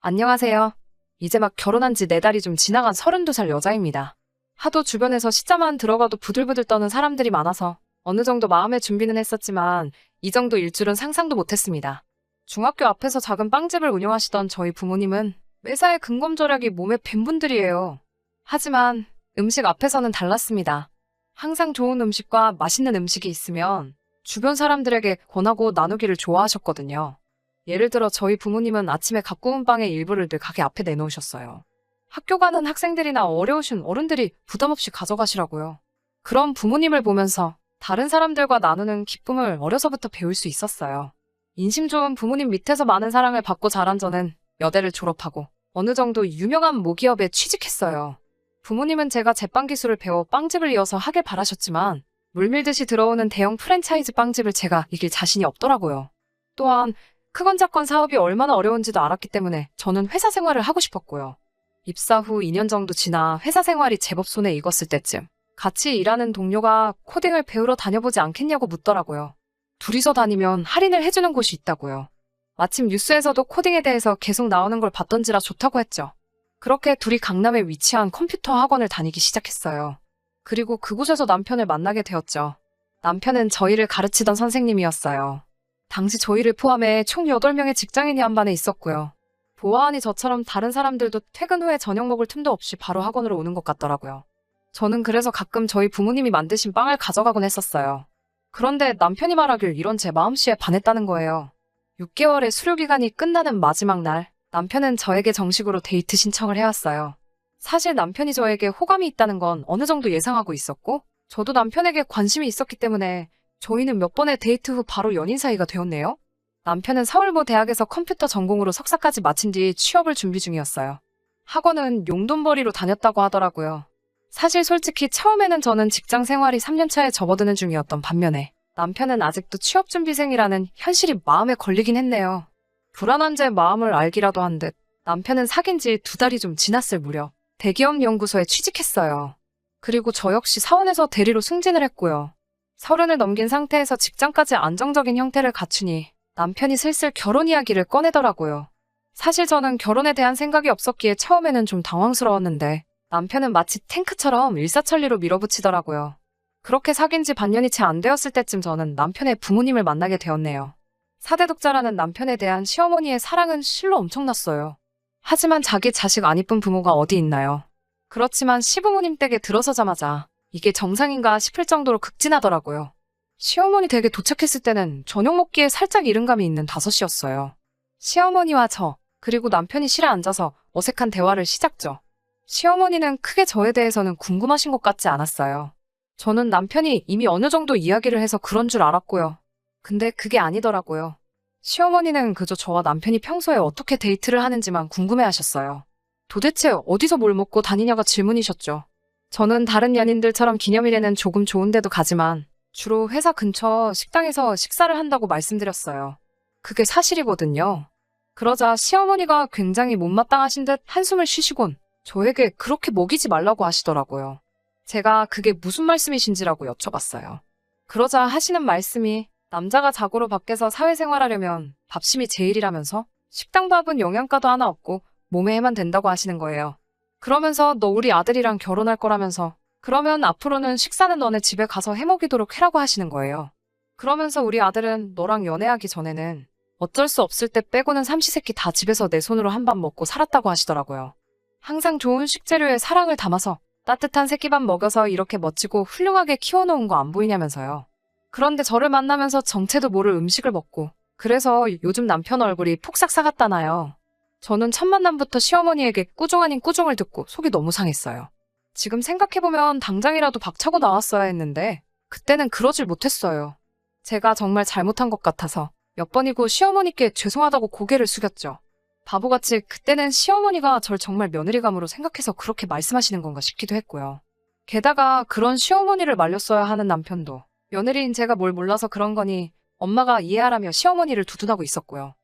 안녕하세요. 이제 막 결혼한 지 네 달이 좀 지나간 32살 여자입니다. 하도 주변에서 시자만 들어가도 부들부들 떠는 사람들이 많아서 어느 정도 마음의 준비는 했었지만 이 정도 일 줄은 상상도 못했습니다. 중학교 앞에서 작은 빵집을 운영하시던 저희 부모님은 매사에 근검절약이 몸에 밴 분들이에요. 하지만 음식 앞에서는 달랐습니다. 항상 좋은 음식과 맛있는 음식이 있으면 주변 사람들에게 권하고 나누기를 좋아하셨거든요. 예를 들어 저희 부모님은 아침에 가꾸은 빵의 일부를 늘 가게 앞에 내놓으셨어요. 학교 가는 학생들이나 어려우신 어른들이 부담 없이 가져가시라고요. 그런 부모님을 보면서 다른 사람들과 나누는 기쁨을 어려서부터 배울 수 있었어요. 인심 좋은 부모님 밑에서 많은 사랑을 받고 자란 저는 여대를 졸업하고 어느 정도 유명한 모기업에 취직했어요. 부모님은 제가 제빵 기술을 배워 빵집을 이어서 하길 바라셨지만 물밀듯이 들어오는 대형 프랜차이즈 빵집을 제가 이길 자신이 없더라고요. 또한 크건 작건 사업이 얼마나 어려운지도 알았기 때문에 저는 회사 생활을 하고 싶었고요. 입사 후 2년 정도 지나 회사 생활이 제법 손에 익었을 때쯤 같이 일하는 동료가 코딩을 배우러 다녀보지 않겠냐고 묻더라고요. 둘이서 다니면 할인을 해주는 곳이 있다고요. 마침 뉴스에서도 코딩에 대해서 계속 나오는 걸 봤던지라 좋다고 했죠. 그렇게 둘이 강남에 위치한 컴퓨터 학원을 다니기 시작했어요. 그리고 그곳에서 남편을 만나게 되었죠. 남편은 저희를 가르치던 선생님이었어요. 당시 저희를 포함해 총 8명의 직장인이 한 반에 있었고요. 보아하니 저처럼 다른 사람들도 퇴근 후에 저녁 먹을 틈도 없이 바로 학원으로 오는 것 같더라고요. 저는 그래서 가끔 저희 부모님이 만드신 빵을 가져가곤 했었어요. 그런데 남편이 말하길 이런 제 마음씨에 반했다는 거예요. 6개월의 수료 기간이 끝나는 마지막 날, 남편은 저에게 정식으로 데이트 신청을 해왔어요. 사실 남편이 저에게 호감이 있다는 건 어느 정도 예상하고 있었고, 저도 남편에게 관심이 있었기 때문에 저희는 몇 번의 데이트 후 바로 연인 사이가 되었네요. 남편은 서울모 대학에서 컴퓨터 전공으로 석사까지 마친 뒤 취업을 준비 중이었어요. 학원은 용돈벌이로 다녔다고 하더라고요. 사실 솔직히 처음에는 저는 직장 생활이 3년차에 접어드는 중이었던 반면에 남편은 아직도 취업 준비생이라는 현실이 마음에 걸리긴 했네요. 불안한 제 마음을 알기라도 한 듯 남편은 사귄 지 두 달이 좀 지났을 무렵 대기업 연구소에 취직했어요. 그리고 저 역시 사원에서 대리로 승진을 했고요. 서른을 넘긴 상태에서 직장까지 안정적인 형태를 갖추니 남편이 슬슬 결혼 이야기를 꺼내더라고요. 사실 저는 결혼에 대한 생각이 없었기에 처음에는 좀 당황스러웠는데 남편은 마치 탱크처럼 일사천리로 밀어붙이더라고요. 그렇게 사귄 지 반년이 채 안 되었을 때쯤 저는 남편의 부모님을 만나게 되었네요. 사대독자라는 남편에 대한 시어머니의 사랑은 실로 엄청났어요. 하지만 자기 자식 안 이쁜 부모가 어디 있나요? 그렇지만 시부모님 댁에 들어서자마자 이게 정상인가 싶을 정도로 극진하더라고요. 시어머니 댁에 도착했을 때는 저녁 먹기에 살짝 이른 감이 있는 5시였어요. 시어머니와 저, 그리고 남편이 실에 앉아서 어색한 대화를 시작죠. 시어머니는 크게 저에 대해서는 궁금하신 것 같지 않았어요. 저는 남편이 이미 어느 정도 이야기를 해서 그런 줄 알았고요. 근데 그게 아니더라고요. 시어머니는 그저 저와 남편이 평소에 어떻게 데이트를 하는지만 궁금해 하셨어요. 도대체 어디서 뭘 먹고 다니냐가 질문이셨죠. 저는 다른 연인들처럼 기념일에는 조금 좋은 데도 가지만 주로 회사 근처 식당에서 식사를 한다고 말씀드렸어요. 그게 사실이거든요. 그러자 시어머니가 굉장히 못마땅하신 듯 한숨을 쉬시곤 저에게 그렇게 먹이지 말라고 하시더라고요. 제가 그게 무슨 말씀이신지라고 여쭤봤어요. 그러자 하시는 말씀이 남자가 자고로 밖에서 사회생활하려면 밥심이 제일이라면서 식당 밥은 영양가도 하나 없고 몸에 해만 된다고 하시는 거예요. 그러면서 너 우리 아들이랑 결혼할 거라면서 그러면 앞으로는 식사는 너네 집에 가서 해먹이도록 해라고 하시는 거예요. 그러면서 우리 아들은 너랑 연애하기 전에는 어쩔 수 없을 때 빼고는 삼시세끼 다 집에서 내 손으로 한 밥 먹고 살았다고 하시더라고요. 항상 좋은 식재료에 사랑을 담아서 따뜻한 새끼밥 먹여서 이렇게 멋지고 훌륭하게 키워놓은 거 안 보이냐면서요. 그런데 저를 만나면서 정체도 모를 음식을 먹고 그래서 요즘 남편 얼굴이 폭삭 사갔다나요. 저는 첫 만남부터 시어머니에게 꾸중 아닌 꾸중을 듣고 속이 너무 상했어요. 지금 생각해보면 당장이라도 박차고 나왔어야 했는데 그때는 그러질 못했어요. 제가 정말 잘못한 것 같아서 몇 번이고 시어머니께 죄송하다고 고개를 숙였죠. 바보같이 그때는 시어머니가 절 정말 며느리감으로 생각해서 그렇게 말씀하시는 건가 싶기도 했고요. 게다가 그런 시어머니를 말렸어야 하는 남편도 며느리인 제가 뭘 몰라서 그런 거니 엄마가 이해하라며 시어머니를 두둔하고 있었고요.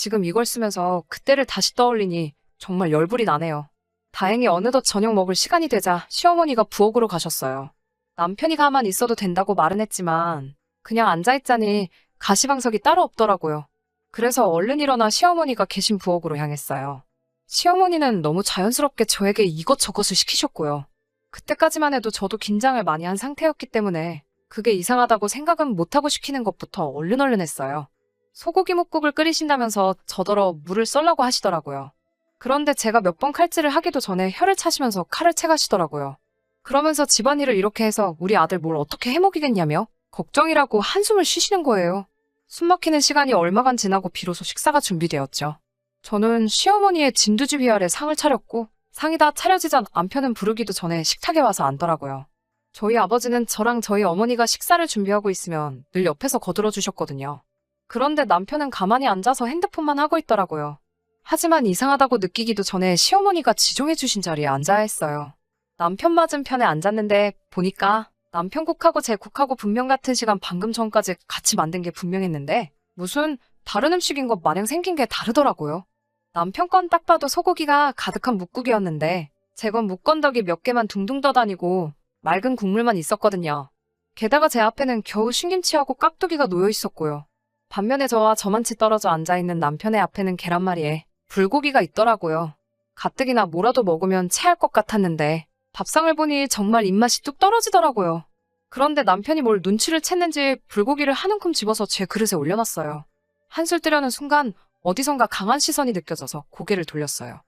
지금 이걸 쓰면서 그때를 다시 떠올리니 정말 열불이 나네요. 다행히 어느덧 저녁 먹을 시간이 되자 시어머니가 부엌으로 가셨어요. 남편이 가만 있어도 된다고 말은 했지만 그냥 앉아있자니 가시방석이 따로 없더라고요. 그래서 얼른 일어나 시어머니가 계신 부엌으로 향했어요. 시어머니는 너무 자연스럽게 저에게 이것저것을 시키셨고요. 그때까지만 해도 저도 긴장을 많이 한 상태였기 때문에 그게 이상하다고 생각은 못하고 시키는 것부터 얼른 얼른 했어요. 소고기 묵국을 끓이신다면서 저더러 물을 썰라고 하시더라고요. 그런데 제가 몇 번 칼질을 하기도 전에 혀를 차시면서 칼을 채가시더라고요. 그러면서 집안일을 이렇게 해서 우리 아들 뭘 어떻게 해먹이겠냐며 걱정이라고 한숨을 쉬시는 거예요. 숨 막히는 시간이 얼마간 지나고 비로소 식사가 준비되었죠. 저는 시어머니의 진두지휘 아래 상을 차렸고 상이 다 차려지자 남편은 부르기도 전에 식탁에 와서 앉더라고요. 저희 아버지는 저랑 저희 어머니가 식사를 준비하고 있으면 늘 옆에서 거들어 주셨거든요. 그런데 남편은 가만히 앉아서 핸드폰만 하고 있더라고요. 하지만 이상하다고 느끼기도 전에 시어머니가 지정해 주신 자리에 앉아야 했어요. 남편 맞은편에 앉았는데 보니까 남편 국하고 제 국하고 분명 같은 시간 방금 전까지 같이 만든 게 분명했는데 무슨 다른 음식인 것 마냥 생긴 게 다르더라고요. 남편 건 딱 봐도 소고기가 가득한 묵국이었는데 제 건 묵건더기 몇 개만 둥둥 떠다니고 맑은 국물만 있었거든요. 게다가 제 앞에는 겨우 신김치하고 깍두기가 놓여 있었고요. 반면에 저와 저만치 떨어져 앉아있는 남편의 앞에는 계란말이에 불고기가 있더라고요. 가뜩이나 뭐라도 먹으면 체할 것 같았는데 밥상을 보니 정말 입맛이 뚝 떨어지더라고요. 그런데 남편이 뭘 눈치를 챘는지 불고기를 한 움큼 집어서 제 그릇에 올려놨어요. 한술 뜨려는 순간 어디선가 강한 시선이 느껴져서 고개를 돌렸어요.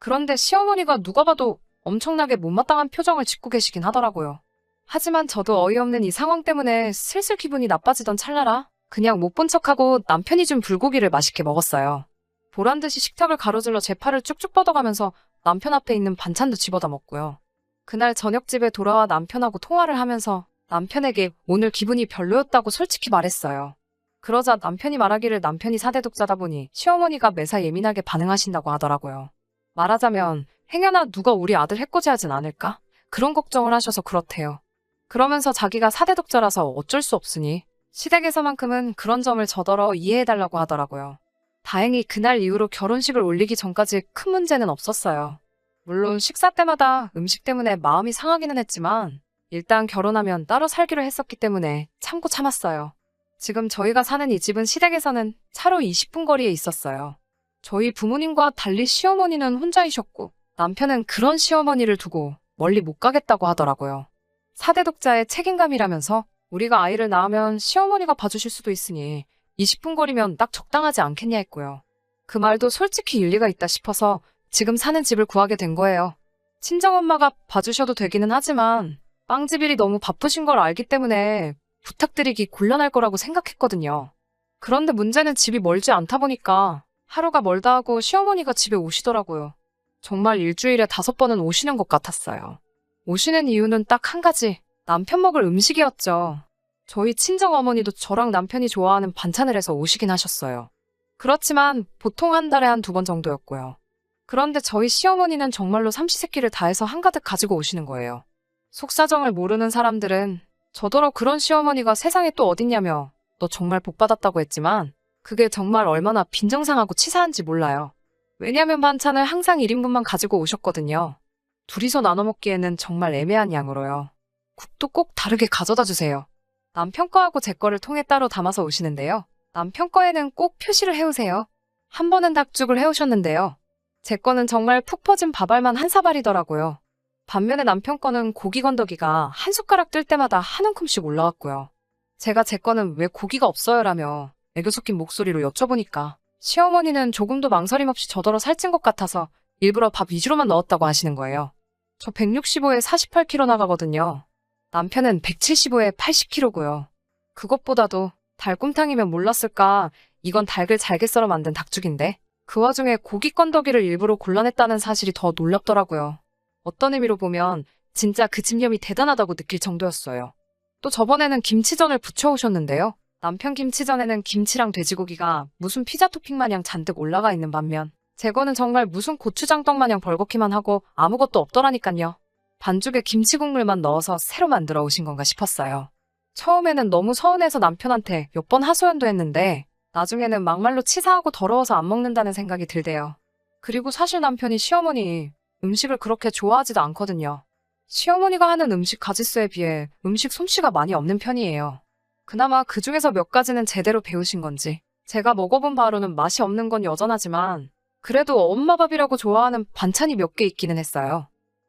그런데 시어머니가 누가 봐도 엄청나게 못마땅한 표정을 짓고 계시긴 하더라고요. 하지만 저도 어이없는 이 상황 때문에 슬슬 기분이 나빠지던 찰나라 그냥 못 본 척하고 남편이 준 불고기를 맛있게 먹었어요. 보란 듯이 식탁을 가로질러 제 팔을 쭉쭉 뻗어가면서 남편 앞에 있는 반찬도 집어다 먹고요. 그날 저녁 집에 돌아와 남편하고 통화를 하면서 남편에게 오늘 기분이 별로였다고 솔직히 말했어요. 그러자 남편이 말하기를 남편이 사대독자다 보니 시어머니가 매사 예민하게 반응하신다고 하더라고요. 말하자면 행여나 누가 우리 아들 해코지하진 않을까? 그런 걱정을 하셔서 그렇대요. 그러면서 자기가 사대독자라서 어쩔 수 없으니 시댁에서만큼은 그런 점을 저더러 이해해달라고 하더라고요. 다행히 그날 이후로 결혼식을 올리기 전까지 큰 문제는 없었어요. 물론 식사 때마다 음식 때문에 마음이 상하기는 했지만 일단 결혼하면 따로 살기로 했었기 때문에 참고 참았어요. 지금 저희가 사는 이 집은 시댁에서는 차로 20분 거리에 있었어요. 저희 부모님과 달리 시어머니는 혼자이셨고 남편은 그런 시어머니를 두고 멀리 못 가겠다고 하더라고요. 사대독자의 책임감이라면서 우리가 아이를 낳으면 시어머니가 봐주실 수도 있으니 20분 거리면 딱 적당하지 않겠냐 했고요. 그 말도 솔직히 일리가 있다 싶어서 지금 사는 집을 구하게 된 거예요. 친정엄마가 봐주셔도 되기는 하지만 빵집 일이 너무 바쁘신 걸 알기 때문에 부탁드리기 곤란할 거라고 생각했거든요. 그런데 문제는 집이 멀지 않다 보니까 하루가 멀다 하고 시어머니가 집에 오시더라고요. 정말 일주일에 다섯 번은 오시는 것 같았어요. 오시는 이유는 딱 한 가지. 남편 먹을 음식이었죠. 저희 친정 어머니도 저랑 남편이 좋아하는 반찬을 해서 오시긴 하셨어요. 그렇지만 보통 한 달에 한 두 번 정도였고요. 그런데 저희 시어머니는 정말로 삼시세끼를 다해서 한가득 가지고 오시는 거예요. 속사정을 모르는 사람들은 저더러 그런 시어머니가 세상에 또 어딨냐며 너 정말 복 받았다고 했지만 그게 정말 얼마나 빈정상하고 치사한지 몰라요. 왜냐면 반찬을 항상 1인분만 가지고 오셨거든요. 둘이서 나눠 먹기에는 정말 애매한 양으로요. 국도 꼭 다르게 가져다 주세요. 남편 거하고 제 거를 통에 따로 담아서 오시는데요. 남편 거에는 꼭 표시를 해오세요. 한 번은 닭죽을 해오셨는데요. 제 거는 정말 푹 퍼진 밥알만 한 사발이더라고요. 반면에 남편 거는 고기 건더기가 한 숟가락 뜰 때마다 한 움큼씩 올라왔고요. 제가 제 거는 왜 고기가 없어요라며 애교 섞인 목소리로 여쭤보니까 시어머니는 조금도 망설임 없이 저더러 살찐 것 같아서 일부러 밥 위주로만 넣었다고 하시는 거예요. 저 165에 48kg 나가거든요. 남편은 175에 80kg고요. 그것보다도 달곰탕이면 몰랐을까 이건 닭을 잘게 썰어 만든 닭죽인데 그 와중에 고기 건더기를 일부러 골라냈다는 사실이 더 놀랍더라고요. 어떤 의미로 보면 진짜 그 집념이 대단하다고 느낄 정도였어요. 또 저번에는 김치전을 부쳐오셨는데요. 남편 김치전에는 김치랑 돼지고기가 무슨 피자 토핑 마냥 잔뜩 올라가 있는 반면 제 거는 정말 무슨 고추장떡 마냥 벌겋기만 하고 아무것도 없더라니깐요. 반죽에 김치 국물만 넣어서 새로 만들어 오신 건가 싶었어요. 처음에는 너무 서운해서 남편한테 몇 번 하소연도 했는데 나중에는 막말로 치사하고 더러워서 안 먹는다는 생각이 들대요. 그리고 사실 남편이 시어머니 음식을 그렇게 좋아하지도 않거든요. 시어머니가 하는 음식 가짓수에 비해 음식 솜씨가 많이 없는 편이에요. 그나마 그 중에서 몇 가지는 제대로 배우신 건지 제가 먹어본 바로는 맛이 없는 건 여전하지만 그래도 엄마 밥이라고 좋아하는 반찬이 몇 개 있기는 했어요.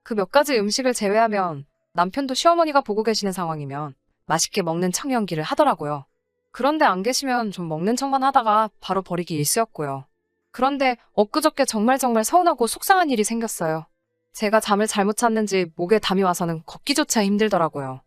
그 몇 가지 음식을 제외하면 남편도 시어머니가 보고 계시는 상황이면 맛있게 먹는 척 연기를 하더라고요. 그런데 안 계시면 좀 먹는 척만 하다가 바로 버리기 일쑤였고요. 그런데 엊그저께 정말 정말 서운하고 속상한 일이 생겼어요. 제가 잠을 잘못 잤는지 목에 담이 와서는 걷기조차 힘들더라고요.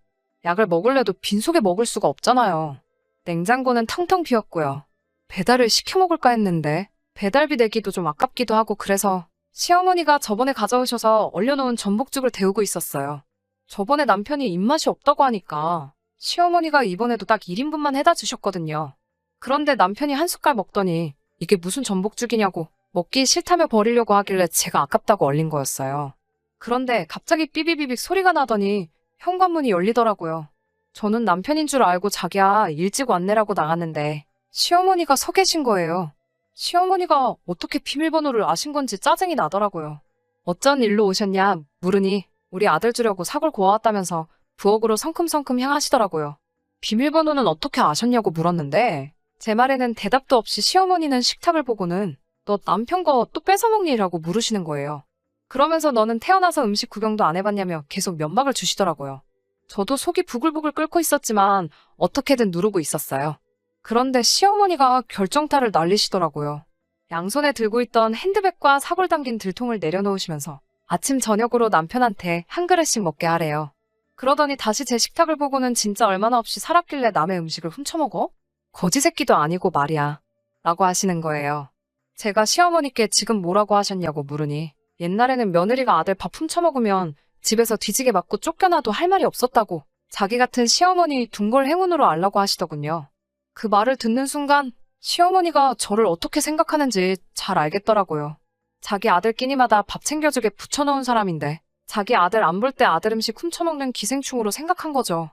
약을 먹을래도 빈속에 먹을 수가 없잖아요. 냉장고는 텅텅 비었고요. 배달을 시켜 먹을까 했는데 배달비 내기도 좀 아깝기도 하고 그래서 시어머니가 저번에 가져오셔서 얼려놓은 전복죽을 데우고 있었어요. 저번에 남편이 입맛이 없다고 하니까 시어머니가 이번에도 딱 1인분만 해다 주셨거든요. 그런데 남편이 한 숟갈 먹더니 이게 무슨 전복죽이냐고 먹기 싫다며 버리려고 하길래 제가 아깝다고 얼린 거였어요. 그런데 갑자기 삐비비빅 소리가 나더니 현관문이 열리더라고요. 저는 남편인 줄 알고 자기야 일찍 왔네라고 나갔는데 시어머니가 서 계신 거예요. 시어머니가 어떻게 비밀번호를 아신 건지 짜증이 나더라고요. 어쩐 일로 오셨냐 물으니 우리 아들 주려고 사골 구워왔다면서 부엌으로 성큼성큼 향하시더라고요. 비밀번호는 어떻게 아셨냐고 물었는데 제 말에는 대답도 없이 시어머니는 식탁을 보고는 너 남편 거 또 뺏어먹니라고 물으시는 거예요. 그러면서 너는 태어나서 음식 구경도 안 해봤냐며 계속 면박을 주시더라고요. 저도 속이 부글부글 끓고 있었지만 어떻게든 누르고 있었어요. 그런데 시어머니가 결정타를 날리시더라고요. 양손에 들고 있던 핸드백과 사골 담긴 들통을 내려놓으시면서 아침 저녁으로 남편한테 한 그릇씩 먹게 하래요. 그러더니 다시 제 식탁을 보고는 진짜 얼마나 없이 살았길래 남의 음식을 훔쳐먹어? 거지 새끼도 아니고 말이야. 라고 하시는 거예요. 제가 시어머니께 지금 뭐라고 하셨냐고 물으니 옛날에는 며느리가 아들 밥 훔쳐먹으면 집에서 뒤지게 맞고 쫓겨나도 할 말이 없었다고 자기 같은 시어머니 둥골 행운으로 알라고 하시더군요. 그 말을 듣는 순간 시어머니가 저를 어떻게 생각하는지 잘 알겠더라고요. 자기 아들 끼니마다 밥 챙겨주게 붙여놓은 사람인데 자기 아들 안 볼 때 아들 음식 훔쳐먹는 기생충으로 생각한 거죠.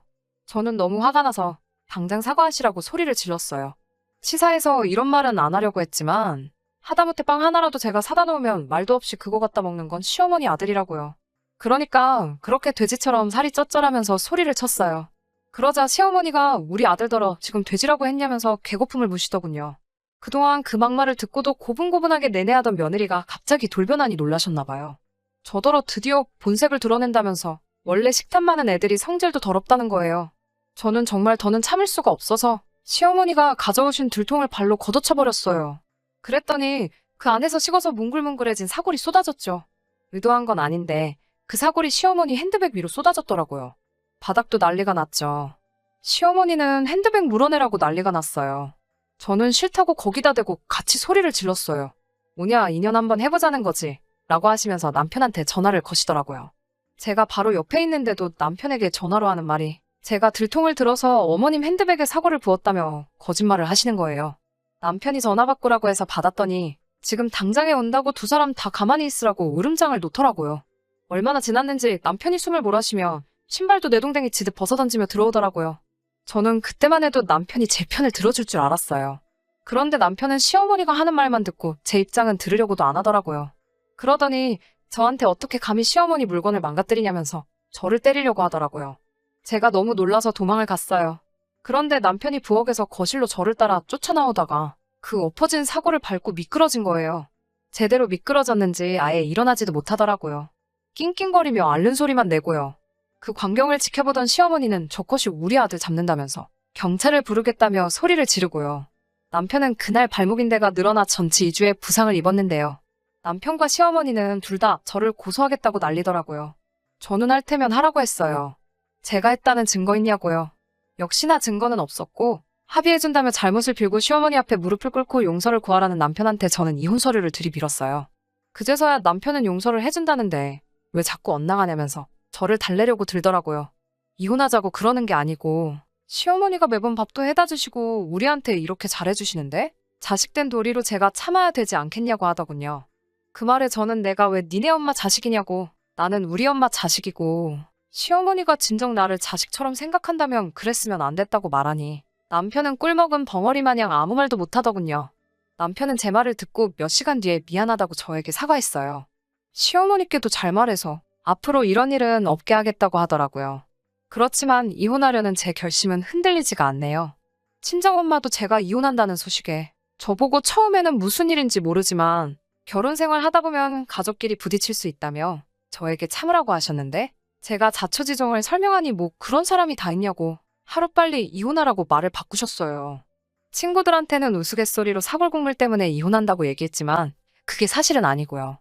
저는 너무 화가 나서 당장 사과하시라고 소리를 질렀어요. 시사에서 이런 말은 안 하려고 했지만 하다못해 빵 하나라도 제가 사다 놓으면 말도 없이 그거 갖다 먹는 건 시어머니 아들이라고요. 그러니까 그렇게 돼지처럼 살이 쩌쩌라면서 소리를 쳤어요. 그러자 시어머니가 우리 아들더러 지금 돼지라고 했냐면서 개고픔을 무시더군요. 그동안 그 막말을 듣고도 고분고분하게 내내하던 며느리가 갑자기 돌변하니 놀라셨나 봐요. 저더러 드디어 본색을 드러낸다면서 원래 식탐 많은 애들이 성질도 더럽다는 거예요. 저는 정말 더는 참을 수가 없어서 시어머니가 가져오신 들통을 발로 걷어쳐버렸어요. 그랬더니 그 안에서 식어서 뭉글뭉글해진 사골이 쏟아졌죠. 의도한 건 아닌데 그 사골이 시어머니 핸드백 위로 쏟아졌더라고요. 바닥도 난리가 났죠. 시어머니는 핸드백 물어내라고 난리가 났어요. 저는 싫다고 거기다 대고 같이 소리를 질렀어요. 뭐냐, 인연 한번 해보자는 거지. 라고 하시면서 남편한테 전화를 거시더라고요. 제가 바로 옆에 있는데도 남편에게 전화로 하는 말이 제가 들통을 들어서 어머님 핸드백에 사고를 부었다며 거짓말을 하시는 거예요. 남편이 전화 받고라고 해서 받았더니 지금 당장에 온다고 두 사람 다 가만히 있으라고 으름장을 놓더라고요. 얼마나 지났는지 남편이 숨을 몰아쉬며 신발도 내 동댕이 지듯 벗어던지며 들어오더라고요. 저는 그때만 해도 남편이 제 편을 들어줄 줄 알았어요. 그런데 남편은 시어머니가 하는 말만 듣고 제 입장은 들으려고도 안 하더라고요. 그러더니 저한테 어떻게 감히 시어머니 물건을 망가뜨리냐면서 저를 때리려고 하더라고요. 제가 너무 놀라서 도망을 갔어요. 그런데 남편이 부엌에서 거실로 저를 따라 쫓아나오다가 그 엎어진 사고를 밟고 미끄러진 거예요. 제대로 미끄러졌는지 아예 일어나지도 못하더라고요. 낑낑거리며 앓는 소리만 내고요. 그 광경을 지켜보던 시어머니는 저 것이 우리 아들 잡는다면서 경찰을 부르겠다며 소리를 지르고요. 남편은 그날 발목인대가 늘어나 전치 2주의 부상을 입었는데요. 남편과 시어머니는 둘 다 저를 고소하겠다고 난리더라고요. 저는 할 테면 하라고 했어요. 제가 했다는 증거 있냐고요. 역시나 증거는 없었고 합의해준다며 잘못을 빌고 시어머니 앞에 무릎을 꿇고 용서를 구하라는 남편한테 저는 이혼 서류를 들이밀었어요. 그제서야 남편은 용서를 해준다는데 왜 자꾸 엇나가냐면서 저를 달래려고 들더라고요. 이혼하자고 그러는 게 아니고 시어머니가 매번 밥도 해다 주시고 우리한테 이렇게 잘해 주시는데 자식된 도리로 제가 참아야 되지 않겠냐고 하더군요. 그 말에 저는 내가 왜 니네 엄마 자식이냐고 나는 우리 엄마 자식이고 시어머니가 진정 나를 자식처럼 생각한다면 그랬으면 안 됐다고 말하니 남편은 꿀먹은 벙어리 마냥 아무 말도 못하더군요. 남편은 제 말을 듣고 몇 시간 뒤에 미안하다고 저에게 사과했어요. 시어머니께도 잘 말해서 앞으로 이런 일은 없게 하겠다고 하더라고요. 그렇지만 이혼하려는 제 결심은 흔들리지가 않네요. 친정엄마도 제가 이혼한다는 소식에 저보고 처음에는 무슨 일인지 모르지만 결혼 생활 하다 보면 가족끼리 부딪힐 수 있다며 저에게 참으라고 하셨는데 제가 자초지종을 설명하니 뭐 그런 사람이 다 있냐고 하루빨리 이혼하라고 말을 바꾸셨어요. 친구들한테는 우스갯소리로 사골 국물 때문에 이혼한다고 얘기했지만 그게 사실은 아니고요.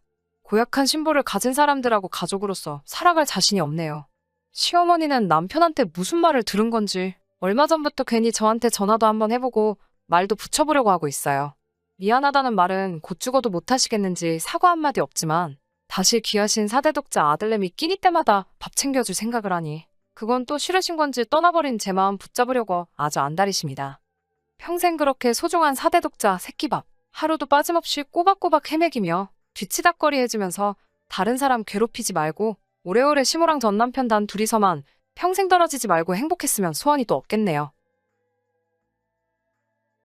고약한 신보를 가진 사람들하고 가족으로서 살아갈 자신이 없네요. 시어머니는 남편한테 무슨 말을 들은 건지 얼마 전부터 괜히 저한테 전화도 한번 해보고 말도 붙여보려고 하고 있어요. 미안하다는 말은 곧 죽어도 못하시겠는지 사과 한마디 없지만 다시 귀하신 사대독자 아들내미 끼니 때마다 밥 챙겨줄 생각을 하니 그건 또 싫으신 건지 떠나버린 제 마음 붙잡으려고 아주 안달이십니다. 평생 그렇게 소중한 사대독자 새끼밥 하루도 빠짐없이 꼬박꼬박 헤매기며 뒤치다거리 해주면서 다른 사람 괴롭히지 말고 오래오래 시모랑 전 남편 단 둘이서만 평생 떨어지지 말고 행복했으면 소원이 또 없겠네요.